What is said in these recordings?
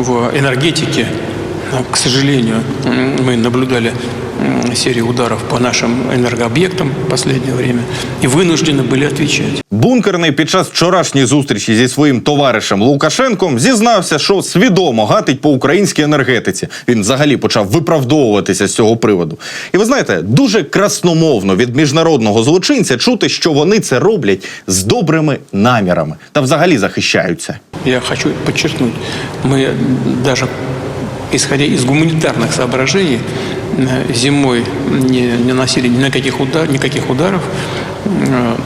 В энергетике, к сожалению, м, мы наблюдали м, серию ударов по нашим энергообъектам в последнее время и вынуждены были отвечать. Бункерний під час вчорашньої зустрічі зі своїм товаришем Лукашенком зізнався, що свідомо гатить по українській енергетиці. Він взагалі почав виправдовуватися з цього приводу. І ви знаєте, дуже красномовно від міжнародного злочинця чути, що вони це роблять з добрими намірами та взагалі захищаються. Я хочу подчеркнуть, мы даже исходя из гуманитарных соображений э, зимой не, не наносили ни на каких, удар, никаких ударов, э,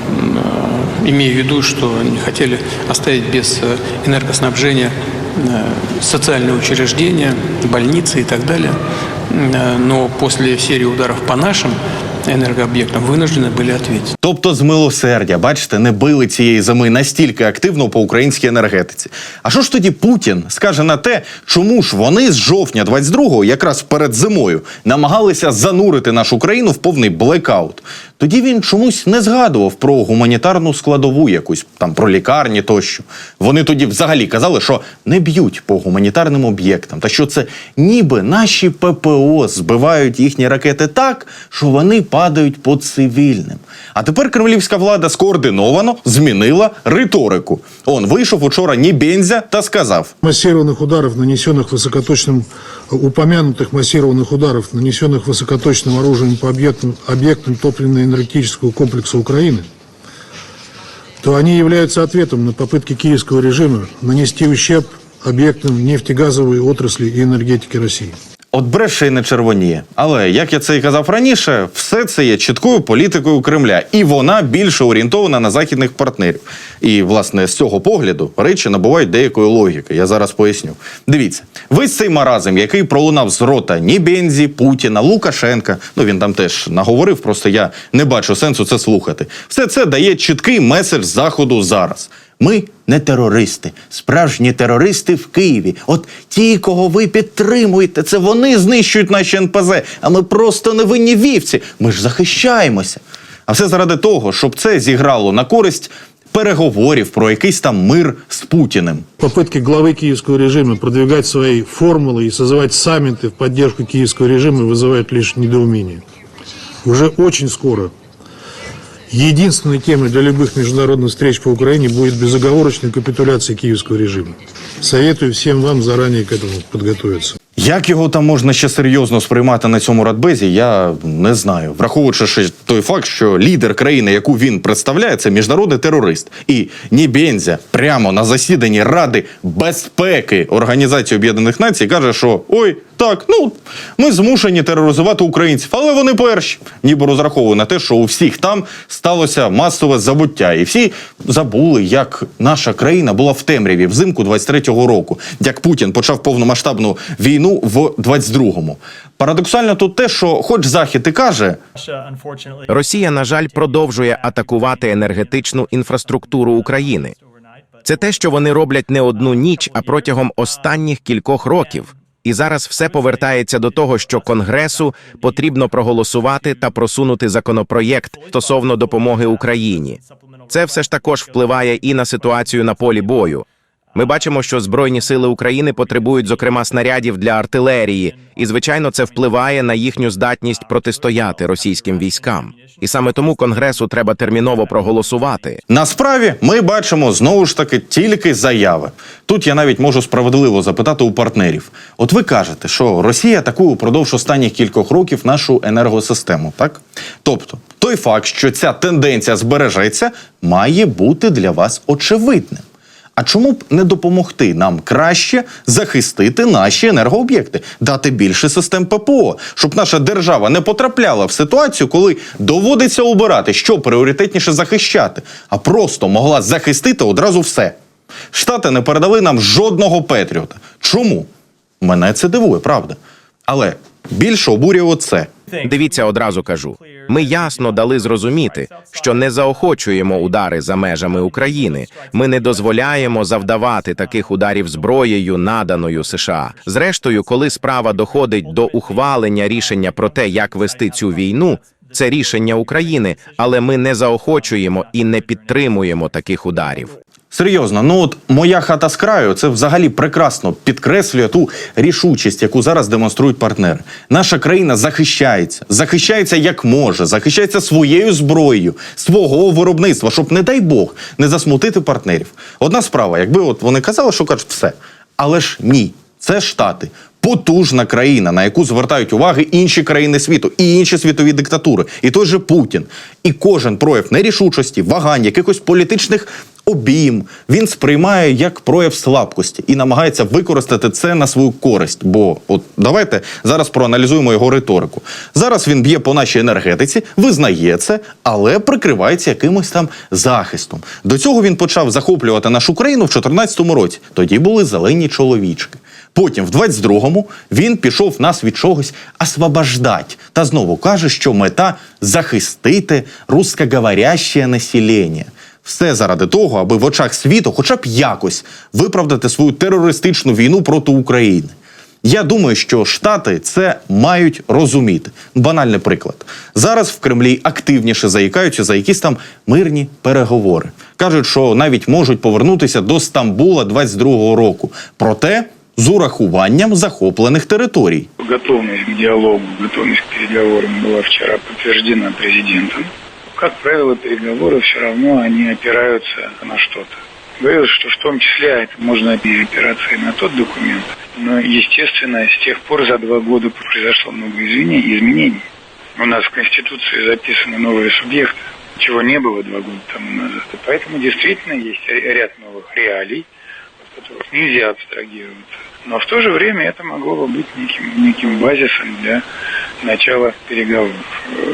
э, имея в виду, что не хотели оставить без энергоснабжения социальные учреждения, больницы и так далее. Но после серии ударов по нашим энергообъектам вынуждены были ответить. Тобто з милосердя, бачите, не били цієї зими настільки активно по українській енергетиці. А що ж тоді Путін скаже на те, чому ж вони з жовтня 22-го, якраз перед зимою, намагалися занурити нашу країну в повний блекаут? Тоді він чомусь не згадував про гуманітарну складову якусь там про лікарні тощо. Вони тоді взагалі казали, що не б'ють по гуманітарним об'єктам, та що це ніби наші ППО збивають їхні ракети так, що вони падають по цивільним. А тепер кремлівська влада скоординовано змінила риторику. Он вийшов учора Нібензя та сказав: массированных ударов, нанесенных высокоточным, упомянутых массированных ударов, нанесенных высокоточным оружием по объектам, объектам топливно-энергетического комплекса Украины, то они являются ответом на попытки киевского режима нанести ущерб объектам нефтегазовой отрасли и энергетики России. От бреше й не червоніє. Але як я це і казав раніше, все це є чіткою політикою Кремля, і вона більше орієнтована на західних партнерів. І власне з цього погляду речі набувають деякої логіки. Я зараз поясню. Дивіться, весь цей маразм, який пролунав з рота Нібензі, Путіна, Лукашенка. Ну він там теж наговорив, просто я не бачу сенсу це слухати. Все це дає чіткий меседж заходу зараз. Ми не терористи, справжні терористи в Києві. От ті, кого ви підтримуєте, це вони знищують наші НПЗ, а ми просто невинні вівці. Ми ж захищаємося. А все заради того, щоб це зіграло на користь переговорів про якийсь там мир з Путіним. Попытки главы киевского режима продвигать свои формулы и созывать саммиты в поддержку киевского режима вызывают лишь недоумение. Уже очень скоро единственной темой для любых международных встреч по Украине будет безоговорочная капитуляция киевского режима. Советую всем вам заранее к этому подготовиться. Як його там можна ще серйозно сприймати на цьому радбезі, я не знаю. Враховуючи ще той факт, що лідер країни, яку він представляє, це міжнародний терорист. І Нібензя прямо на засіданні Ради безпеки Організації Об'єднаних Націй каже, що ой, так, ну ми змушені тероризувати українців, але вони перші. Ніби розраховує на те, що у всіх там сталося масове забуття, і всі забули, як наша країна була в темряві взимку 23-го року, як Путін почав повномасштабну війну в 22-му. Парадоксально тут те, що, хоч захід і каже, Росія, на жаль, продовжує атакувати енергетичну інфраструктуру України. Це те, що вони роблять не одну ніч, а протягом останніх кількох років. І зараз все повертається до того, що Конгресу потрібно проголосувати та просунути законопроєкт стосовно допомоги Україні. Це все ж також впливає і на ситуацію на полі бою. Ми бачимо, що Збройні сили України потребують, зокрема, снарядів для артилерії, і звичайно, це впливає на їхню здатність протистояти російським військам. І саме тому Конгресу треба терміново проголосувати. На справі ми бачимо знову ж таки тільки заяви. Тут я навіть можу справедливо запитати у партнерів. От ви кажете, що Росія атакує упродовж останніх кількох років нашу енергосистему, так? Тобто, той факт, що ця тенденція збережеться, має бути для вас очевидним. А чому б не допомогти нам краще захистити наші енергооб'єкти, дати більше систем ППО, щоб наша держава не потрапляла в ситуацію, коли доводиться обирати, що пріоритетніше захищати, а просто могла захистити одразу все. Штати не передали нам жодного Петріота. Чому? Мене це дивує, правда. Але більше обурює оце. Дивіться, одразу кажу. Ми ясно дали зрозуміти, що не заохочуємо удари за межами України. Ми не дозволяємо завдавати таких ударів зброєю, наданою США. Зрештою, коли справа доходить до ухвалення рішення про те, як вести цю війну. Це рішення України, але ми не заохочуємо і не підтримуємо таких ударів. Серйозно, ну от моя хата з краю це взагалі прекрасно підкреслює ту рішучість, яку зараз демонструють партнери. Наша країна захищається, захищається як може, захищається своєю зброєю, свого виробництва, щоб, не дай Бог, не засмутити партнерів. Одна справа, якби от вони казали, що кажуть, все. Але ж ні, це Штати. Потужна країна, на яку звертають уваги інші країни світу, і інші світові диктатури, і той же Путін. І кожен прояв нерішучості, вагань, якихось політичних обійм він сприймає як прояв слабкості і намагається використати це на свою користь. Бо от давайте зараз проаналізуємо його риторику. Зараз він б'є по нашій енергетиці, визнає це, але прикривається якимось там захистом. До цього він почав захоплювати нашу країну в 2014 році. Тоді були зелені чоловічки. Потім, в 22-му, він пішов нас від чогось освобождать. Та знову каже, що мета захистити русскоговоряще населення. Все заради того, аби в очах світу, хоча б якось, виправдати свою терористичну війну проти України. Я думаю, що Штати це мають розуміти. Банальний приклад. Зараз в Кремлі активніше заїкаються за якісь там мирні переговори. Кажуть, що навіть можуть повернутися до Стамбула 22-го року. Проте з урахуванням захоплених територій. Готовность к диалогу, готовность к переговорам была вчера подтверждена президентом. Как правило, переговоры все равно они опираются на что-то. Говорилось, что в том числе это можно опираться и на тот документ. Но, естественно, с тех пор за два года произошло много изменений. У нас в Конституции записаны новые субъекты, чего не было два года тому назад. И поэтому действительно есть ряд новых реалий, от которых нельзя абстрагироваться. Но в то же время это могло бы быть неким, неким базисом для начала переговоров.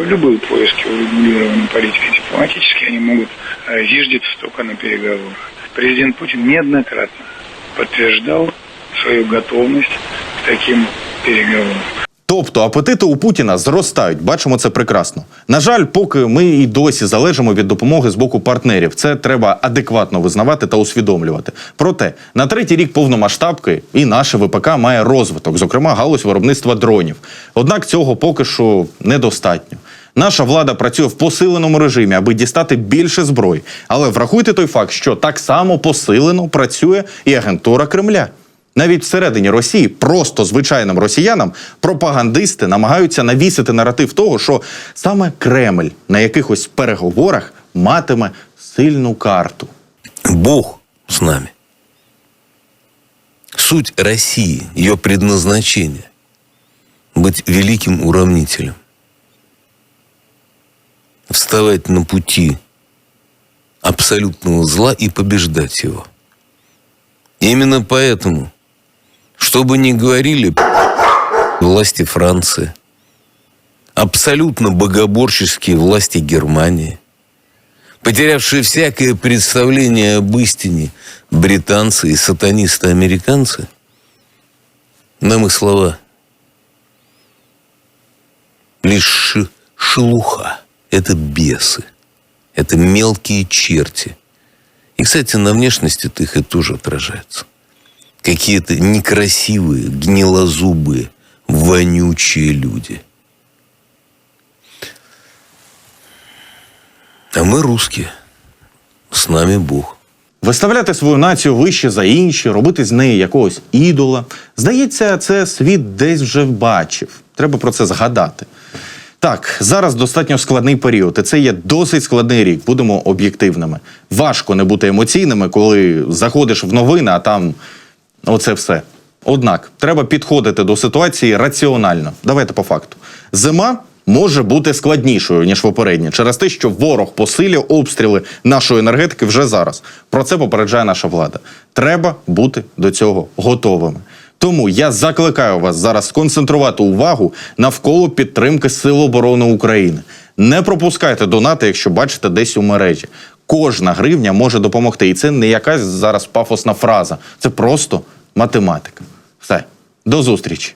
Любые поиски урегулирования политики дипломатические, они могут э, зиждиться только на переговорах. Президент Путин неоднократно подтверждал свою готовность к таким переговорам. Тобто апетити у Путіна зростають. Бачимо це прекрасно. На жаль, поки ми і досі залежимо від допомоги з боку партнерів. Це треба адекватно визнавати та усвідомлювати. Проте на третій рік повномасштабки і наше ВПК має розвиток, зокрема галузь виробництва дронів. Однак цього поки що недостатньо. Наша влада працює в посиленому режимі, аби дістати більше зброї. Але врахуйте той факт, що так само посилено працює і агентура Кремля. Навіть всередині Росії, просто звичайним росіянам, пропагандисти намагаються навісити наратив того, що саме Кремль на якихось переговорах матиме сильну карту. Бог с нами. Суть России, ее предназначение – быть великим уравнителем, вставать на пути абсолютного зла и побеждать его. Именно поэтому, что бы ни говорили власти Франции, абсолютно богоборческие власти Германии – потерявшие всякое представление об истине британцы и сатанисты-американцы, нам их слова лишь шелуха. Это бесы. Это мелкие черти. И, кстати, на внешности их это тоже отражается. Какие-то некрасивые, гнилозубые, вонючие люди – А мы русские. С нами Бог. Виставляти свою націю вище за інші, робити з неї якогось ідола. Здається, це світ десь вже бачив. Треба про це згадати. Так, зараз достатньо складний період, і це є досить складний рік. Будемо об'єктивними. Важко не бути емоційними, коли заходиш в новини, а там оце все. Однак треба підходити до ситуації раціонально. Давайте по факту. Зима може бути складнішою ніж попередня, через те, що ворог посилює обстріли нашої енергетики вже зараз. Про це попереджає наша влада. Треба бути до цього готовими. Тому я закликаю вас зараз сконцентрувати увагу навколо підтримки Сил оборони України. Не пропускайте донати, якщо бачите десь у мережі. Кожна гривня може допомогти. І це не якась зараз пафосна фраза. Це просто математика. Все, до зустрічі.